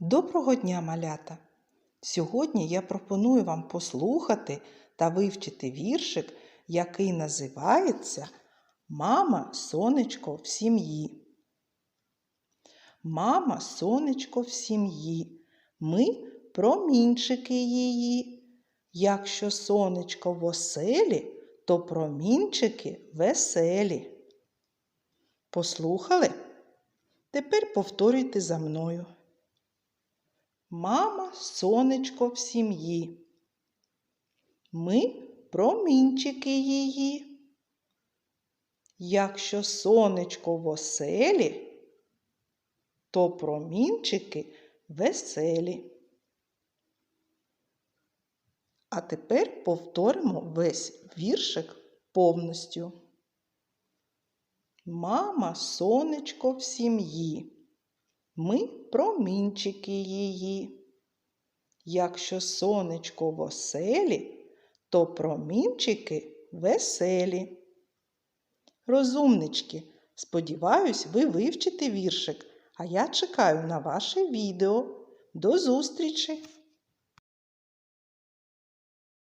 Доброго дня, малята! Сьогодні я пропоную вам послухати та вивчити віршик, який називається Мама сонечко в сім'ї. Мама сонечко в сім'ї, ми промінчики її. Якщо сонечко в оселі, то промінчики веселі. Послухали? Тепер повторюйте за мною. Мама сонечко в сім'ї. Ми промінчики її. Якщо сонечко в оселі, то промінчики веселі. А тепер повторимо весь віршик повністю. Мама сонечко в сім'ї. Ми промінчики її. Якщо сонечко в оселі, то промінчики веселі. Розумнички, сподіваюсь, ви вивчите віршик, а я чекаю на ваше відео. До зустрічі!